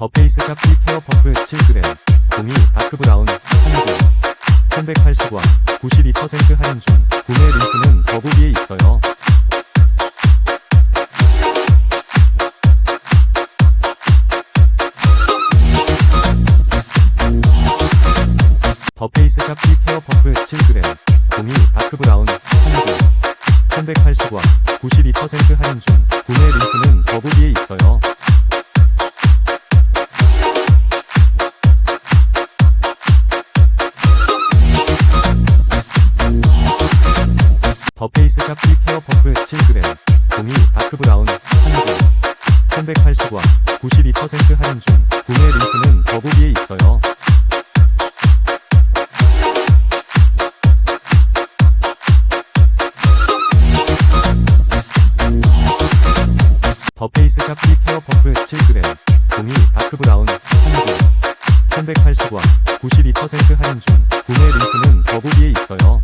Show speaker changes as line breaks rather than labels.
더페이스 샤피 케어 펌프 7g 종이 다크브라운 한개 1180원 92% 할인 중 구매 링크는 더보기에 있어요. 더페이스 샤피 케어 펌프 7g 종이 다크브라운 한개 1180원 92% 할인 중 구매 링크는 더보기에 있어요. 더페이스 샤피 케어 펌프 7g 종이 다크브라운 한개 1180원 92% 할인 중 구매 링크는 더보기에 있어요. 더페이스 샤피 케어 펌프 7g 종이 다크브라운 한개 1180원 92% 할인 중 구매 링크는 더보기에 있어요.